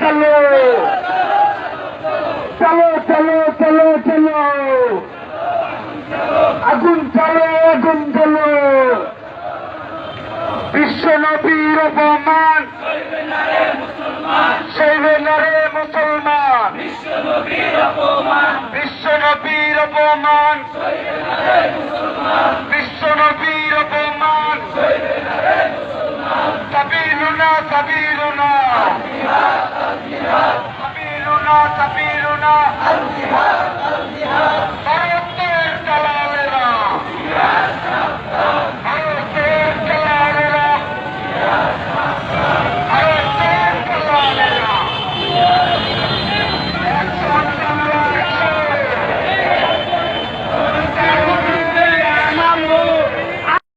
চলো। চলো চলো চলো চলো। আগুন চলো আগুন চলো। বিশ্ব নবীর অপমান। সৈবে নারে মুসলমান। বিশ্ব নবীর অপমান। বিশ্ব নবীর অপমান। সাবিলুনা সাবিলুনা সাবিলুনা সাবিলুনা